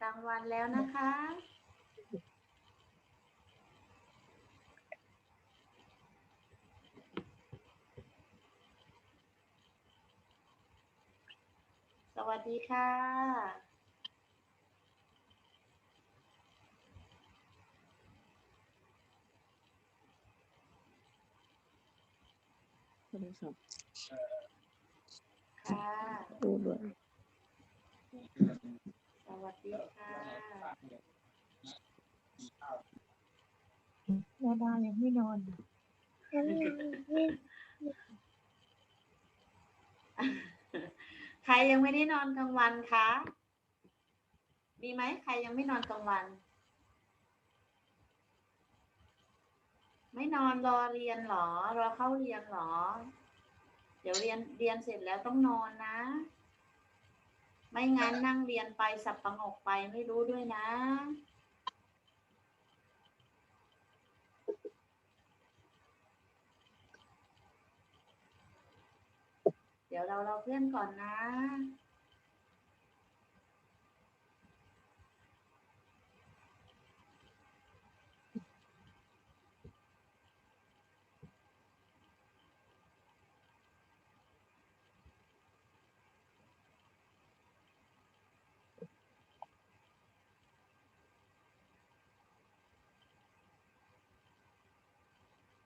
กลางวันแล้วนะคะ สวัสดีค่ะ โทรศัพท์ค่ะ พูดด้วยส วัสดีค่ะดาดายังไม่นอนใครยังไม่ได้นอนกลางวันคะมีไหมใครยังไม่นอนกลางวัน ไม่นอนรอเรียนหรอรอเข้าเรียนหรอ เดี๋ยวเรียนเรียนเสร็จแล้วต้องนอนนะ ไม่งั้นนั่งเรียนไปสับประงกไปไม่รู้ด้วยนะ เดี๋ยวเราเราเพื่อนก่อนนะ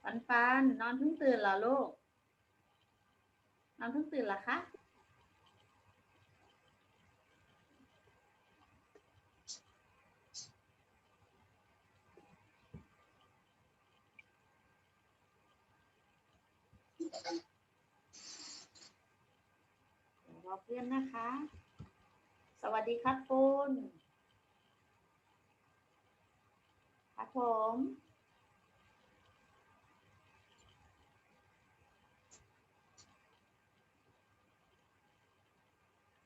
ปันปันนอนเพิ่งตื่นเหรอลูก นอนเพิ่งตื่นเหรอคะ เดี๋ยวรอเพื่อนนะคะ สวัสดีครับคุณครับผม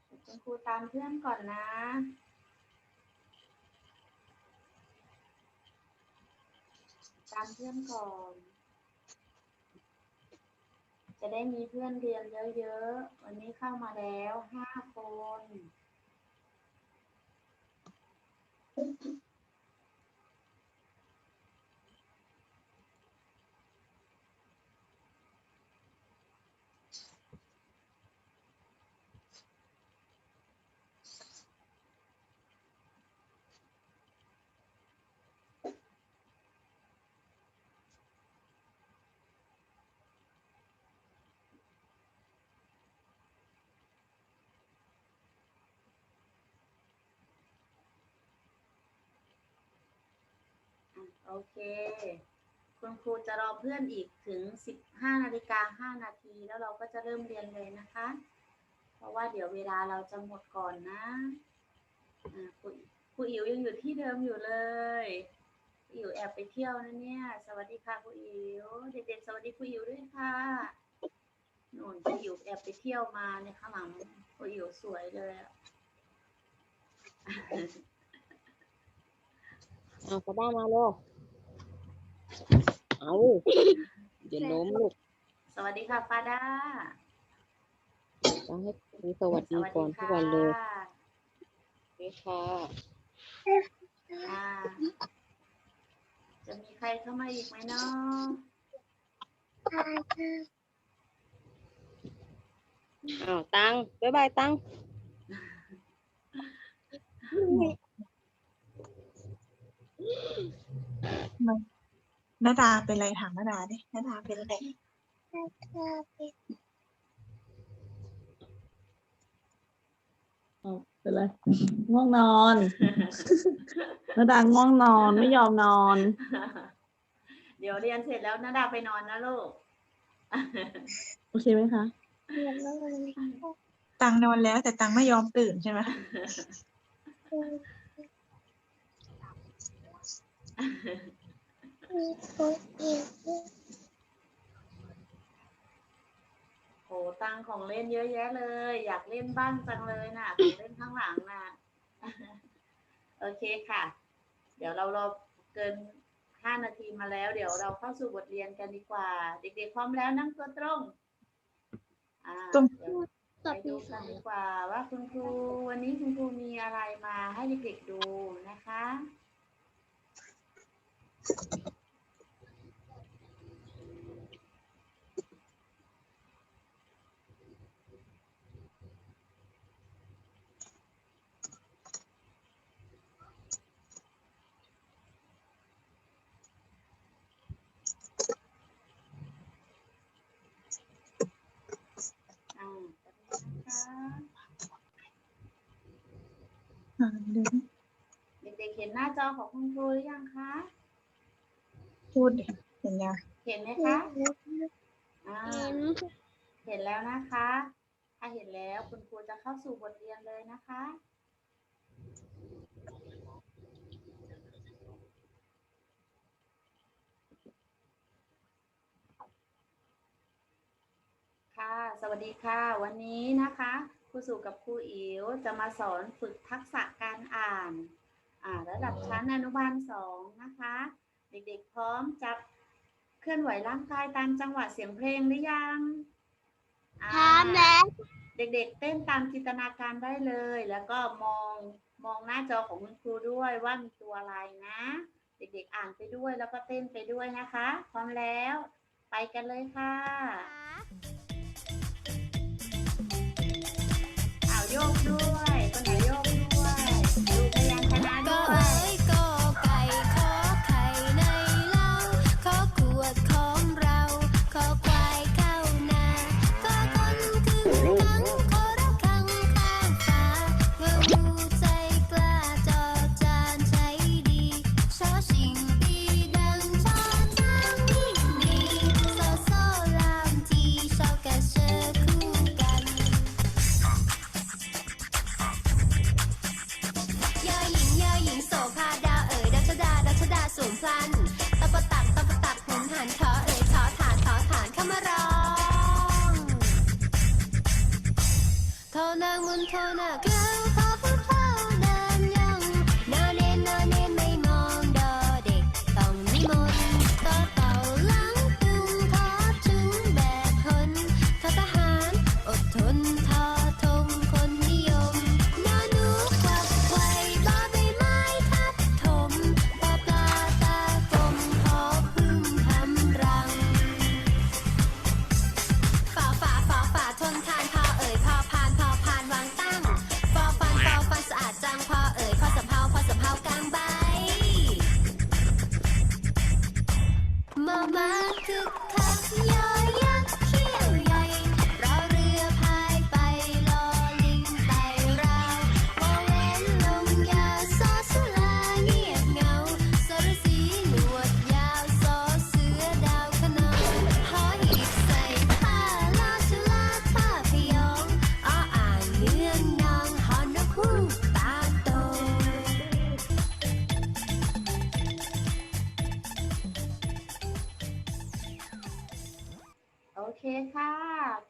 เดี๋ยว คุณครูตามเพื่อนก่อนนะตามเพื่อนก่อน จะได้มีเพื่อนเรียนเยอะๆ วันนี้เข้ามาแล้วห้าคน โอเค คุณครูจะรอเพื่อนอีกถึง 15นาฬิกา5นาที แล้วเราก็จะเริ่มเรียนเลยนะคะ เพราะว่าเดี๋ยวเวลาเราจะหมดก่อนนะอะครูครูอิ๋วยังอยู่ที่เดิมอยู่เลยอิ๋วแอบไปเที่ยวนะเนี่ย สวัสดีค่ะครูอิ๋วเด็กๆสวัสดีครูอิ๋วด้วยค่ะหนุนครูอิ๋วแอบไปเที่ยวมาในข้างหลังครูอิ๋วสวยเลยอะ เอากระด้ามาลูกเอาเดี๋ยวล้มลูกสวัสดีค่ะฟาดาต้องให้ครูสวัสดีก่อนทุกวันเลยนี่ค่ะอ่าจะมีใครเข้ามาอีกไหมเนาะอ้าวตังบ๊ายบายตัง นาดาเป็นไรถามนาดาดินาดาเป็นไรเอาเป็นไรง่วงนอนนาดาง่วงนอนไม่ยอมนอน เดี๋ยวเรียนเสร็จแล้วนาดาไปนอนนะลูก โอเคไหมคะตังนอนแล้วแต่ตังไม่ยอมตื่นใช่ไหม โหตังของเล่นเยอะแยะเลย อยากเล่นบ้างจังเลยน่ะของเล่นข้างหลังน่ะโอเคค่ะ เดี๋ยวเราเรอเกินห้านาทีมาแล้ว เดี๋ยวเราเข้าสู่บทเรียนกันดีกว่า เด็กๆพร้อมแล้วนั่งตัวตรงอ่าตรงไปดูกันดีกว่าว่าคุณครูวันนี้คุณครูมีอะไรมาให้เด็กๆดูนะคะ เดี๋ยวเด็กๆเห็นหน้าจอของคุณครูหรือยังคะ พูดดิเห็นยังเห็นไหมคะอ่าเห็นแล้วนะคะ ถ้าเห็นแล้วคุณครูจะเข้าสู่บทเรียนเลยนะคะ ค่ะ สวัสดีค่ะ วันนี้นะคะครูสู่กับครูอิ๋วจะมาสอนฝึกทักษะการอ่าน อ่า ระดับชั้นอนุบาลสองนะคะ เด็กๆ พร้อมจะเคลื่อนไหวร่างกายตามจังหวะเสียงเพลงหรือยังอ่าพร้อมแล้ว เด็กๆ เต้นตามจินตนาการได้เลย แล้วก็มองมองหน้าจอของคุณครูด้วยว่ามีตัวอะไรนะ เด็กๆ อ่านไปด้วยแล้วก็เต้นไปด้วยนะคะ พร้อมแล้ว ไปกันเลยค่ะอ้าวโยกด้วยางมุนโทนาเกลีย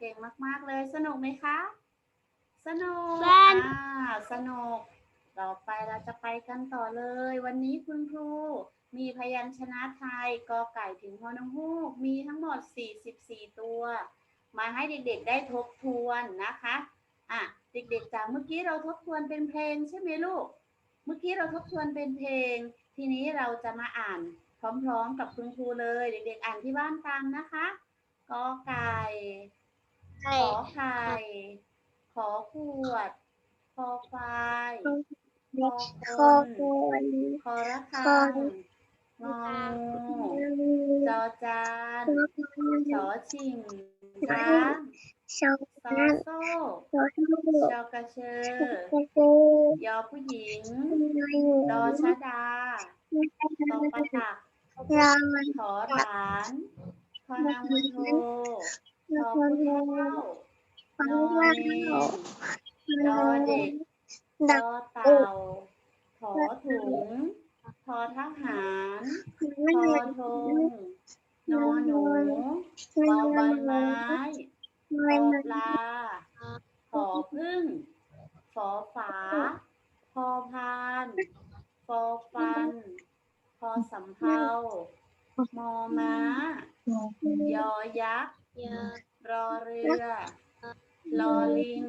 ก่งมาก ๆ เลย สนุกไหมคะ สนุกสนุกอ่าสนุก ต่อไปเราจะไปกันต่อเลย วันนี้คุณครู มีพยัญชนะไทยกอไก่ถึงพอนฮูก มีทั้งหมด 44 ตัว มาให้เด็กๆได้ทบทวนนะคะ อะ เด็กๆจากเมื่อกี้เราทบทวนเป็นเพลงใช่ไหมลูก เมื่อกี้เราทบทวนเป็นเพลง ทีนี้เราจะมาอ่านพร้อมๆกับคุณครูเลย เด็กๆ อ่านที่บ้านตามนะคะ กอไก่ ขอไข่ ขอขวด คอควายคอคนคอระฆังงองูจอจานชอชิงช้างซอโซ่ชอกระเชอยอผู้หญิงดอชะดาตอประตักขอฐาน พอนางมุนโท พอผู้เท่านอเนนดอเด็กดอเต่าถอถุงทอทหารทอทงนอหนูปอใบไม้ปอปลาขอพึ่งฝอฝาพอพานฟอฟันพอสำเภามอม้ายอยักษ์ รอเรือลอลิง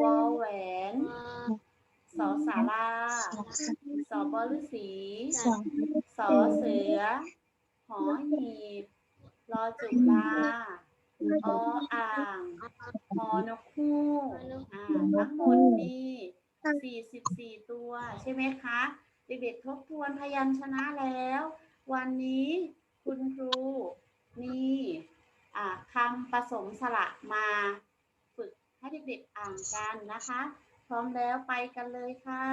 วอแหวนสอสาราสอบอฤษีสองสอเสือ หอหีบรอจุฬาออ่างหอนกคู่อ่าทั้งหมดนี่สี่สิบสี่ตัว ใช่ไหมคะ เด็กๆทบทวนพยัญชนะแล้ว วันนี้คุณครูมี คำผสมสระมาฝึกให้เด็กๆอ่านกันนะคะ พร้อมแล้วไปกันเลยค่ะ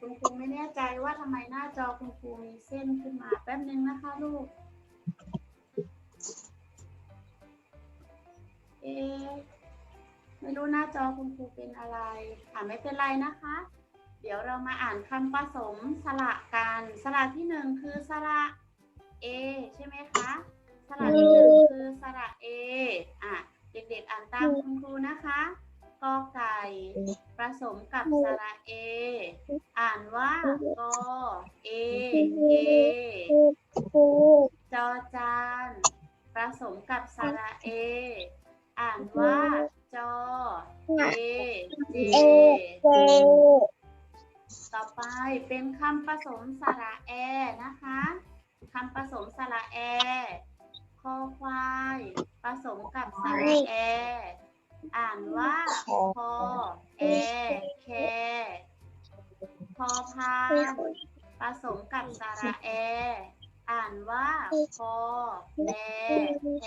คุณครูไม่แน่ใจว่าทำไมหน้าจอคุณครูมีเส้นขึ้นมาแป๊บนึงนะคะลูก เอไม่รู้หน้าจอคุณครูเป็นอะไรอ่าไม่เป็นไรนะคะ เดี๋ยวเรามาอ่านคำผสมสระกัน สระที่หนึ่งคือสระ A ใช่ไหมคะสระที่หนึ่งคือสระ A อะเด็กๆอ่านตามคุณครูนะคะกอไก่ผสมกับสระเอ อ่านว่ากอเอเอจอจานผสมกับสระเอ อ่านว่าจอเอเจต่อไปเป็นคำผสมสระแอนะคะ คำผสมสระแอ คอควายผสมกับสระแอ อ่านว่าคอแอแคพอพานผสมกับสระแอ อ่านว่าคอแลแค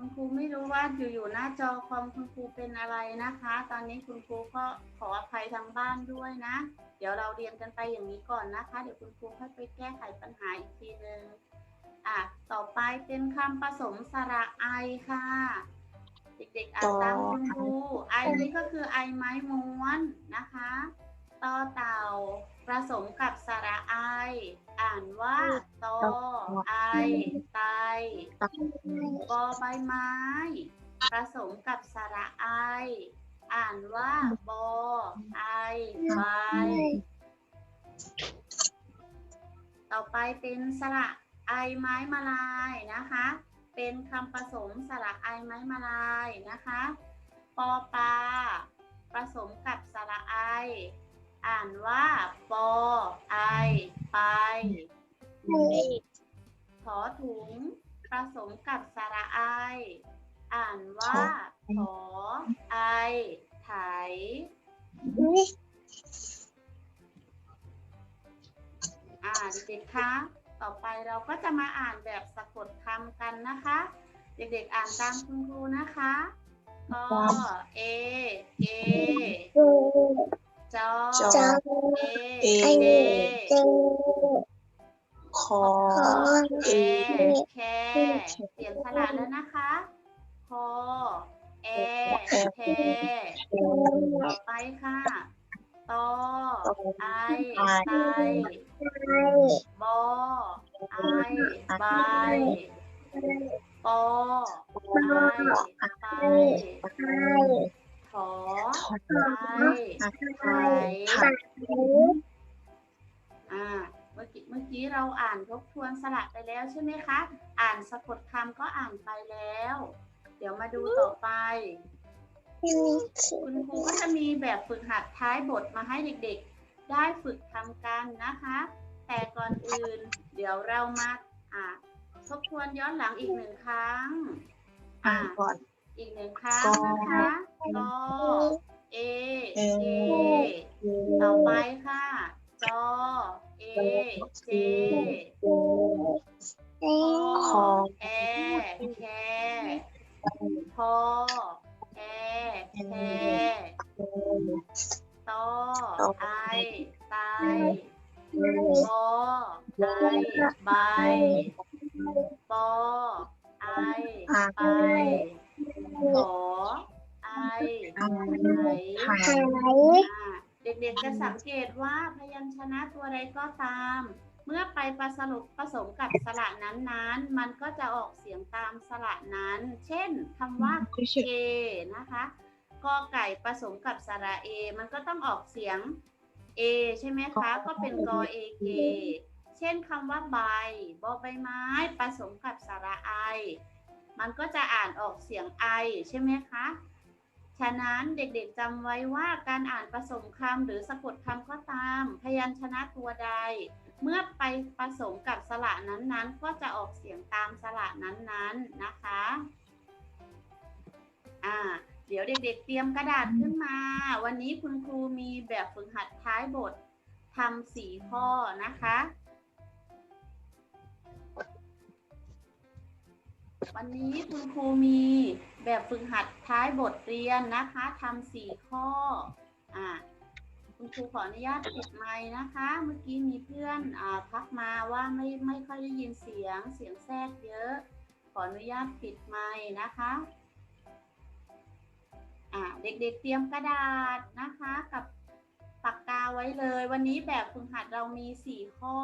คุณครูไม่รู้ว่าอยู่ๆหน้าจอคอมคุณครูเป็นอะไรนะคะ ตอนนี้คุณครูก็ขออภัยทางบ้านด้วยนะ เดี๋ยวเราเรียนกันไปอย่างนี้ก่อนนะคะ เดี๋ยวคุณครูค่อยไปแก้ไขปัญหาอีกทีนึงอะต่อไปเป็นคำผสมสระไอค่ะ เด็กๆอ่านตามคุณครูไอนี้ก็คือไอไม้ม้วนนะคะ ต่อเต่าผสมกับสระไอ อ่านว่าตอไอไตบอใบไม้ผสมกับสระไอ อ่านว่าบอไอใบต่อไปเป็นสระไอไม้มาลายนะคะ เป็นคำผสมสระไอไม้มาลายนะคะ ปอปลาผสมกับสระไอ อ่านว่าปอไอไปถอถุงผสมกับสระไอ อ่านว่าถอไอไถอ่านเด็กคะต่อไปเราก็จะมาอ่านแบบสะกดคำกันนะคะ เด็กๆอ่านตามคุณครูนะคะกเอเอ จอเอเจคอแคแคเปลี่ยนสระแล้วนะคะพอแอแคต่อไปค่ะตอไอไตบอไอใบปอไอไต อไอไถอ่า เมื่อกี้ เมื่อกี้เราอ่านทบทวนสระไปแล้วใช่ไหมคะ อ่านสะกดคำก็อ่านไปแล้ว เดี๋ยวมาดูต่อไป คุณครูก็จะมีแบบฝึกหัดท้ายบทมาให้เด็กๆ ได้ฝึกทำกันนะคะ แต่ก่อนอื่น เดี๋ยวเรามาอ่าทบทวนย้อนหลังอีกหนึ่งครั้ง อ่า อ่าก่อนอีกหนึ่งครั้งกอนะคะกอเอเอเอต่อไปค่ะจอเอเจ พยัญชนะตัวใดก็ตาม เมื่อไปผสมผสมกับสระนั้นๆ มันก็จะออกเสียงตามสระนั้น เช่นคำว่าเกนะคะกอไก่ผสมกับสระเอ มันก็ต้องออกเสียง A ใช่ไหมคะ ก็เป็นกอเอเกสเช่นคำว่าใบบอใบไม้ผสมกับสระไอ มันก็จะอ่านออกเสียงไอใช่ไหมคะ ฉะนั้นเด็กๆจำไว้ว่าการอ่านผสมคำหรือสะกดคำก็ตาม พยัญชนะตัวใด เมื่อไปผสมกับสระนั้นๆ ก็จะออกเสียงตามสระนั้นๆนะคะอ่าเดี๋ยวเด็กๆ เตรียมกระดาษขึ้นมา วันนี้คุณครูมีแบบฝึกหัดท้ายบททำสี่ข้อนะคะ วันนี้คุณครูมีแบบฝึกหัดท้ายบทเรียนนะคะทำสี่ข้ออ่าคุณครูขออนุญาตปิดไมค์นะคะ เมื่อกี้มีเพื่อนอ่าทักมาว่าไม่ไม่ค่อยได้ยินเสียงเสียงแทรกเยอะ ขออนุญาตปิดไมค์นะคะอ่าเด็กๆเตรียมกระดาษนะคะกับปากกาไว้เลย วันนี้แบบฝึกหัดเรามี4ข้อ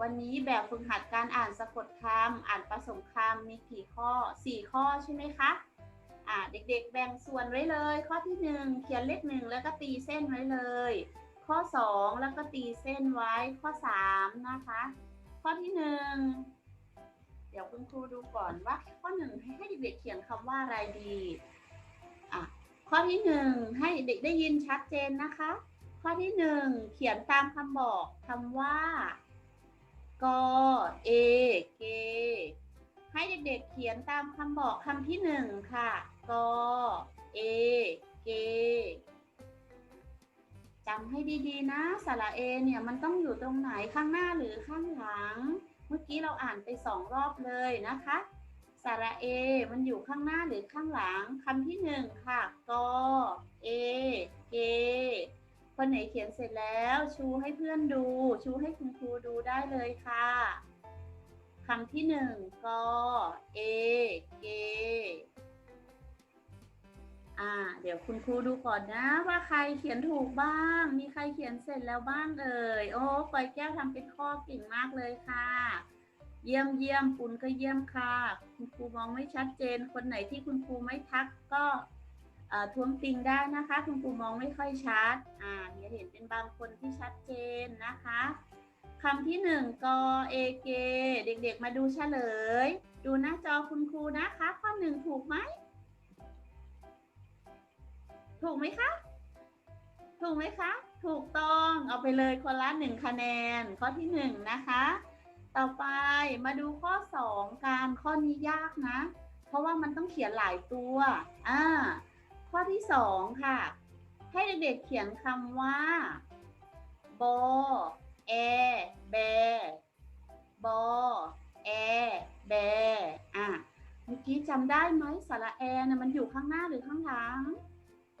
วันนี้แบบฝึกหัดการอ่านสะกดคำอ่านผสมคำมีกี่ข้อ 4 ข้อใช่ไหมคะอ่าเด็กๆ แบ่งส่วนไว้เลย ข้อที่ 1 เขียนเลขหนึ่งแล้วก็ตีเส้นไว้เลย ข้อ 2 แล้วก็ตีเส้นไว้ข้อ 3 นะคะ ข้อที่ 1 เดี๋ยวคุณครูดูก่อนว่าข้อหนึ่งให้เด็กๆเขียนคำว่าอะไรดีอะข้อที่หนึ่งให้เด็กได้ยินชัดเจนนะคะ ข้อที่หนึ่งเขียนตามคำบอกคำว่า กเอเกให้เด็กๆเขียนตามคำบอกคำที่หนึ่งค่ะกเอเกจำให้ดีๆนะสระเอเนี่ยมันต้องอยู่ตรงไหนข้างหน้าหรือข้างหลัง เมื่อกี้เราอ่านไปสองรอบเลยนะคะสระเอมันอยู่ข้างหน้าหรือข้างหลังคำที่หนึ่งค่ะกเอเก คนไหนเขียนเสร็จแล้ว ชูให้เพื่อนดู ชูให้คุณครูดูได้เลยค่ะคำที่หนึ่งกเอเกอ่า เดี๋ยวคุณครูดูก่อนนะ ว่าใครเขียนถูกบ้าง มีใครเขียนเสร็จแล้วบ้างเอ่ย โอ้ปอยแก้วทำเป็นข้อเก่งมากเลยค่ะ เยี่ยมเยี่ยมปุณก็เยี่ยมค่ะ คุณครูมองไม่ชัดเจน คนไหนที่คุณครูไม่ทักก็ ท้วงติงได้นะคะ คุณครูมองไม่ค่อยชัดอ่าเดี๋ยวเห็นเป็นบางคนที่ชัดเจนนะคะคำที่หนึ่งกอเอเกเด็กๆ มาดูเฉลย ดูหน้าจอคุณครูนะคะ ข้อหนึ่งถูกไหม ถูกไหมคะ ถูกไหมคะ ถูกต้องเอาไปเลยคนละหนึ่งคะแนน ข้อที่หนึ่งนะคะ ต่อไปมาดูข้อสองการข้อนี้ยากนะ เพราะว่ามันต้องเขียนหลายตัว อ่า ข้อที่สองค่ะ ให้เด็กๆเขียนคำว่าบอแอแบบอแอแบอะเมื่อกี้จำได้ไหมสระแอนะมันอยู่ข้างหน้าหรือข้างหลัง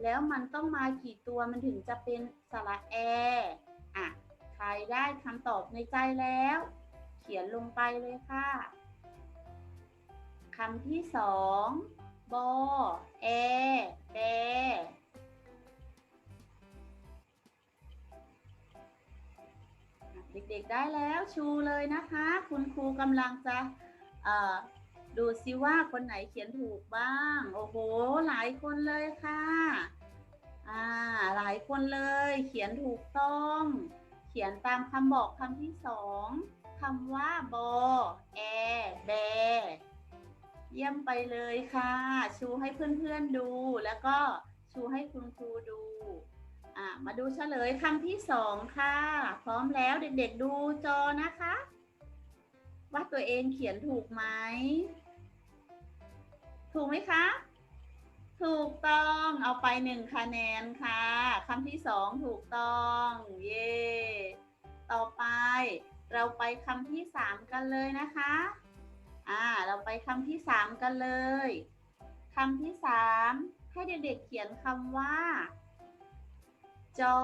แล้วมันต้องมากี่ตัวมันถึงจะเป็นสระแออะใครได้คำตอบในใจแล้ว เขียนลงไปเลยค่ะคำที่สอง บอแอแบอะเด็กๆได้แล้วชูเลยนะคะ คุณครูกำลังจะดูซิว่าคนไหนเขียนถูกบ้าง โอ้โห หลายคนเลยค่ะ อ่า หลายคนเลย เขียนถูกต้อง เขียนตามคำบอกคำที่สองคำว่าบอแอแบ เยี่ยมไปเลยค่ะ ชูให้เพื่อนๆดู แล้วก็ชูให้คุณครูดูอ่ามาดูเฉลยคำที่สองค่ะ พร้อมแล้วเด็กๆดูจอนะคะ ว่าตัวเองเขียนถูกไหม ถูกไหมคะ ถูกต้องเอาไปหนึ่งคะแนนค่ะคำที่สองถูกต้อง เย่ต่อไป เราไปคำที่สามกันเลยนะคะ อ่า เราไปคำที่สามกันเลยคำที่สามให้เด็กๆเขียนคำว่า จอ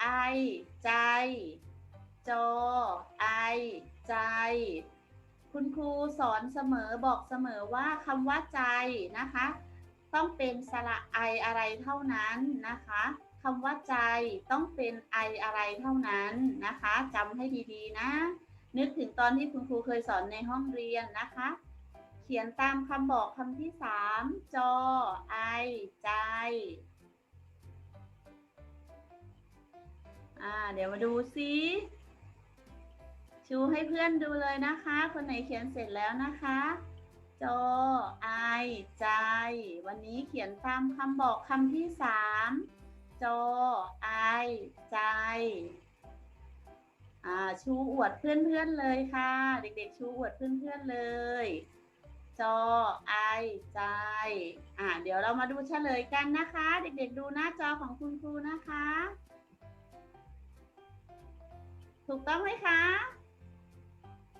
ไอ ใจ จอ ไอ ใจ คุณครูสอนเสมอบอกเสมอว่าคำว่าใจนะคะ ต้องเป็นสระไออะไรเท่านั้นนะคะคำว่าใจต้องเป็นไออะไรเท่านั้นนะคะจำให้ดีๆนะ นึกถึงตอนที่คุณครูเคยสอนในห้องเรียนนะคะ เขียนตามคำบอกคำที่สามจอ ไอ ใจอ่าเดี๋ยวมาดูซิชูให้เพื่อนดูเลยนะคะ คนไหนเขียนเสร็จแล้วนะคะ จอ ไอ ใจ วันนี้เขียนตามคำบอกคำที่สามจอ ไอ ใจ อ่าชูอวดเพื่อนๆเลยค่ะ เด็กๆ ชูอวดเพื่อนๆเลยจอไอใจอ่าเดี๋ยวเรามาดูเฉลยกันนะคะ เด็กๆ ดูหน้าจอของคุณครูนะคะ ถูกต้องไหมคะ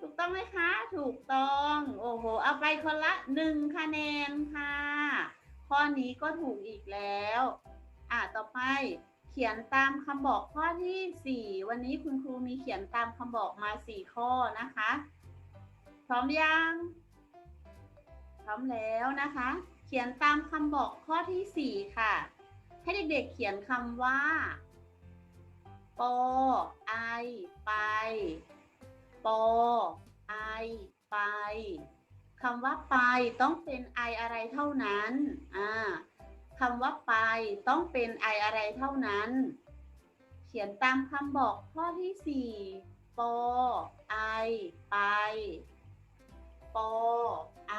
ถูกต้องไหมคะ ถูกต้อง โอ้โห เอาไปคนละหนึ่งคะแนนค่ะ ข้อนี้ก็ถูกอีกแล้ว อ่าต่อไป เขียนตามคำบอกข้อที่สี่วันนี้คุณครูมีเขียนตามคำบอกมาสี่ข้อนะคะ พร้อมยัง พร้อมแล้วนะคะ เขียนตามคำบอกข้อที่สี่ค่ะ ให้เด็กๆเขียนคำว่าปอไอไปปอไอไปคำว่าไปต้องเป็นไออะไรเท่านั้น อ่า คำว่าไปต้องเป็นไออะไรเท่านั้น เขียนตามคำบอกข้อที่สี่ปอไอไปปอไอ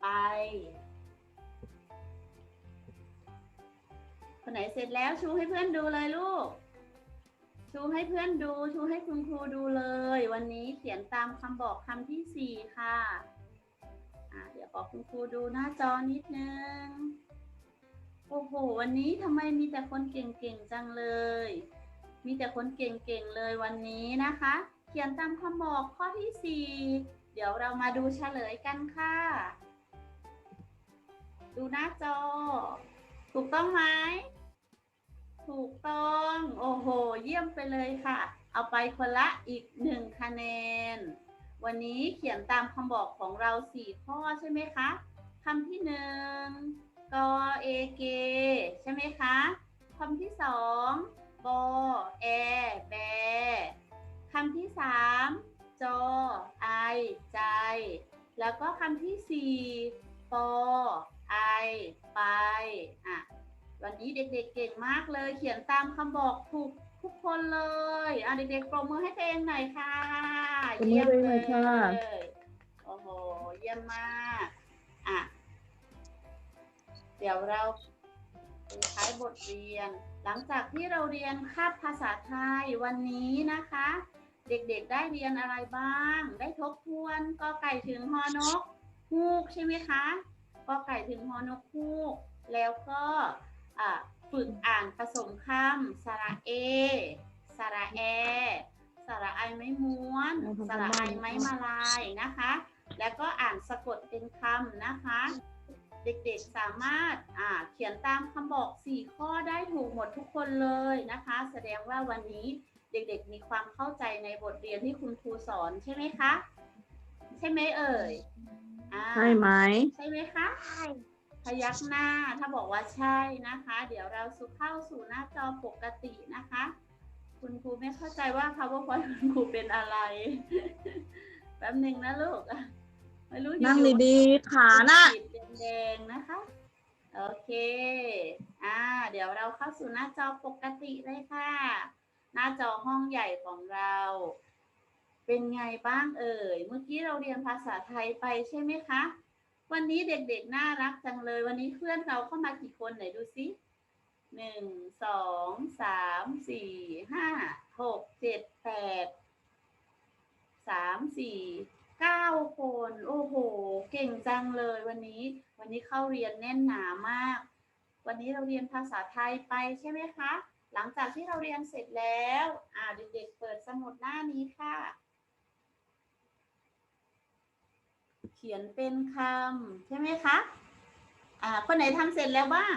ไป คนไหนเสร็จแล้วชูให้เพื่อนดูเลยลูก ชูให้เพื่อนดู ชูให้คุณครูดูเลย วันนี้เขียนตามคำบอกคำที่สี่ค่ะ อ่าเดี๋ยวขอคุณครูดูหน้าจอนิดนึง โอ้โห วันนี้ทำไมมีแต่คนเก่งๆจังเลย มีแต่คนเก่งๆเลยวันนี้นะคะ เขียนตามคำบอกข้อที่สี่เดี๋ยวเรามาดูเฉลยกันค่ะ ดูหน้าจอ ถูกต้องไหม ถูกต้อง โอ้โห เยี่ยมไปเลยค่ะ เอาไปคนละอีกหนึ่งคะแนน วันนี้เขียนตามคำบอกของเราสี่ข้อใช่ไหมคะคำที่หนึ่ง กอเอเกใช่ไหมคะคำที่สองบอแอแบคำที่สามจอไอใจ แล้วก็คำที่สี่ปอไอไปอะวันนี้เด็กๆเก่งมากเลย เขียนตามคำบอกถูกทุกคนเลยอะเด็กๆปรบมือให้ตัวเองหน่อยค่ะปรบมือให้ตัวเองหน่อยค่ะเลยโอ้โห เยี่ยมมาก อะ เดี๋ยวเราไปท้ายบทเรียน หลังจากที่เราเรียนคาบภาษาไทยวันนี้นะคะ เด็กๆได้เรียนอะไรบ้าง ได้ทบทวนกอไก่ถึงฮอนกฮูกใช่ไหมคะกอไก่ถึงฮอนกฮูก แล้วก็อะฝึกอ่านผสมคำสระเอ สระแอ สระไอไม้ม้วนเอาทำสระไอกันบ้านไม้มาลายนะคะ แล้วก็อ่านสะกดเป็นคำนะคะ เด็กๆสามารถอ่าเขียนตามคำบอก 4 ข้อได้ถูกหมดทุกคนเลยนะคะ แสดงว่าวันนี้เด็กๆ มีความเข้าใจในบทเรียนที่คุณครูสอนใช่ไหมคะ ใช่ไหมเอ่ยอ่าใช่ไหมใช่ไหมคะพยักหน้าถ้าบอกว่าใช่นะคะ เดี๋ยวเราสู่เข้าสู่หน้าจอปกตินะคะ คุณครูไม่เข้าใจว่า powerpoint คุณครูเป็นอะไร แป๊บหนึ่งนะลูก ไม่รู้อยู่ๆนั่งดีๆ ขาน่ะขีดแดงๆนะคะ โอเค อ่า เดี๋ยวเราเข้าสู่หน้าจอปกติเลยค่ะ หน้าจอห้องใหญ่ของเรา เป็นไงบ้างเอ่ย เมื่อกี้เราเรียนภาษาไทยไปใช่ไหมคะ วันนี้เด็กๆ น่ารักจังเลย วันนี้เพื่อนเราเข้ามากี่คนไหนดูสิหนึ่งสองสามสี่ห้าหกเจ็ดแปดสามสี่ เก้าคน โอ้โห เก่งจังเลยวันนี้ วันนี้เข้าเรียนแน่นหนามาก วันนี้เราเรียนภาษาไทยไปใช่ไหมคะ หลังจากที่เราเรียนเสร็จแล้วอ่าเด็กๆเปิดสมุดหน้านี้ค่ะ เขียนเป็นคำใช่ไหมคะอ่าคนไหนทำเสร็จแล้วบ้าง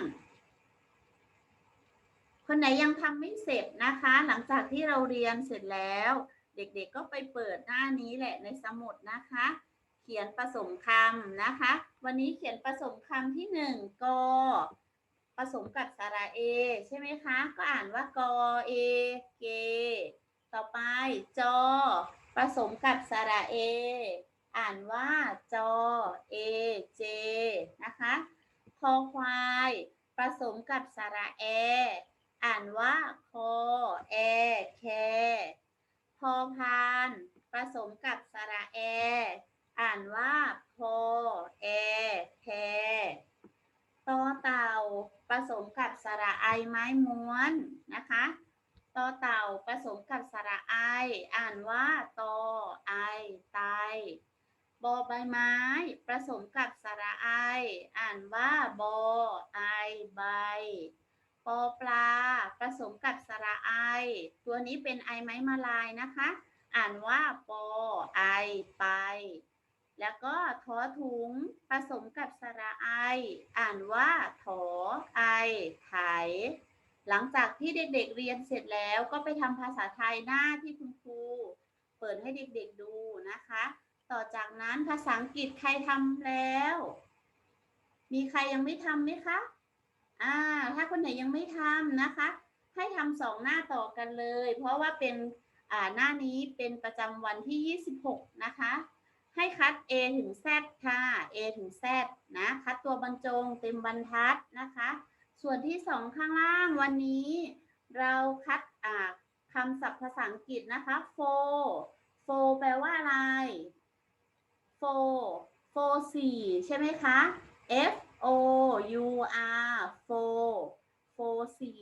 คนไหนยังทำไม่เสร็จนะคะ หลังจากที่เราเรียนเสร็จแล้ว เด็กๆก็ไปเปิดหน้านี้แหละในสมุดนะคะ เขียนผสมคำนะคะ วันนี้เขียนผสมคำที่หนึ่งกอผสมกับสระเอใช่ไหมคะ ก็อ่านว่ากอเอเก ต่อไปจอผสมกับสระเอ อ่านว่าจอเอเจนะคะคอควายผสมกับสระแอ อ่านว่าคอแอแค อพานผสมกับสระแอ อ่านว่าโพแอแพต่อเต่าผสมกับสระไอไม้ม้วนนะคะต่อเต่าผสมกับสระไอ อ่านว่าตอไอไตบอใบไม้ผสมกับสระไอ อ่านว่าบอไอใบ ปอปลา ผสมกับสระไอ ตัวนี้เป็นไอไม้มาลายนะคะ อ่านว่าปอไอไป แล้วก็ทอถุง ผสมกับสระไอ อ่านว่าถอไอไถหลังจากที่เด็กๆเรียนเสร็จแล้วก็ไปทำภาษาไทยหน้าที่คุณครูเปิดให้เด็กๆดูนะคะ ต่อจากนั้นภาษาอังกฤษใครทำแล้ว มีใครยังไม่ทำไหมคะ อ่า ถ้าคนไหนยังไม่ทำนะคะ ให้ทำสองหน้าต่อกันเลย เพราะว่าเป็นอ่าหน้านี้เป็นประจำวันที่ 26 นะคะ ให้คัด A ถึง Z ค่ะ A ถึง Z นะ คัดตัวบรรจงเต็มบรรทัดนะคะ ส่วนที่สองข้างล่างวันนี้ เราคัดอ่าคำศัพท์ภาษาอังกฤษนะคะ for for แปลว่าอะไร for for สี่ใช่ไหมคะ F O U R for for สี่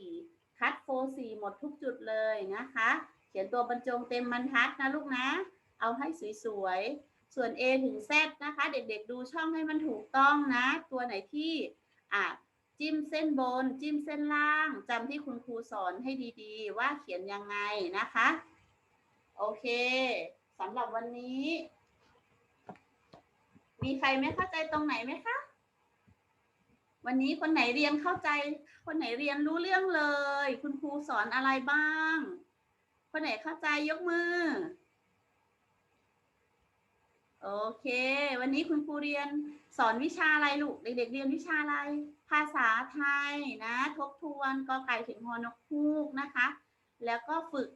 คัด for สี่หมดทุกจุดเลยนะคะ เขียนตัวบรรจงเต็มบรรทัดนะลูกนะ เอาให้สวยๆ ส่วน A ถึง Z นะคะ เด็กๆดูช่องให้มันถูกต้องนะ ตัวไหนที่อะจิ้มเส้นบน จิ้มเส้นล่างจำที่คุณครูสอนให้ดีๆ ว่าเขียนยังไงนะคะ โอเคสำหรับวันนี้ มีใครไม่เข้าใจตรงไหนไหมคะ วันนี้คนไหนเรียนเข้าใจ คนไหนเรียนรู้เรื่องเลย คุณครูสอนอะไรบ้าง คนไหนเข้าใจยกมือ โอเค วันนี้คุณครูเรียนสอนวิชาอะไรลูก เด็ก ๆ เรียนวิชาอะไร ภาษาไทยนะ ทบทวนกอไก่ถึงฮอนกฮูกนะคะ แล้วก็ฝึก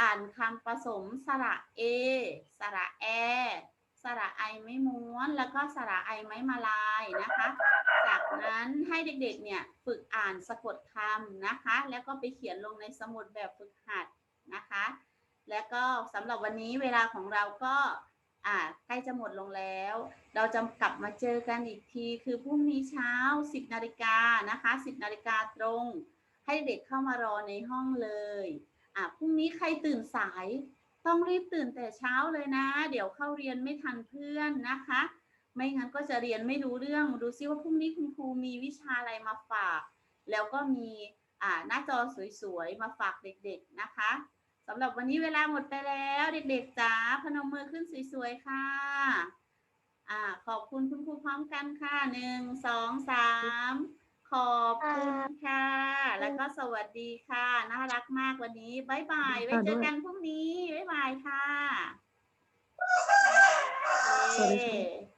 อ่านคำผสมสระเอ สระแอ สระไอไม่ม้วน แล้วก็สระไอไม้มาลายนะคะ จากนั้นให้เด็กๆเนี่ยฝึกอ่านสะกดคำนะคะ แล้วก็ไปเขียนลงในสมุดแบบฝึกหัดนะคะ แล้วก็สำหรับวันนี้เวลาของเราก็อ่าใกล้จะหมดลงแล้ว เราจะกลับมาเจอกันอีกที คือพรุ่งนี้เช้า 10นาฬิกานะคะ 10นาฬิกาตรง ให้เด็กเข้ามารอในห้องเลยอะพรุ่งนี้ใครตื่นสาย ต้องรีบตื่นแต่เช้าเลยนะ เดี๋ยวเข้าเรียนไม่ทันเพื่อนนะคะ ไม่งั้นก็จะเรียนไม่รู้เรื่อง ดูซิว่าพรุ่งนี้คุณครูมีวิชาอะไรมาฝาก แล้วก็มีอ่าหน้าจอสวยๆ มาฝากเด็กๆนะคะสำหรับวันนี้เวลาหมดไปแล้วเด็กๆจ๋าพนมมือขึ้นสวยๆค่ะอ่าขอบคุณคุณครูพร้อมกันค่ะหนึ่งสองสาม อบคุณค่ะ แล้วก็สวัสดีค่ะ น่ารักมากวันนี้บ๊ายบาย ไว้เจอกันพรุ่งนี้บ๊ายบายค่ะ สวัสดีค่ะเย้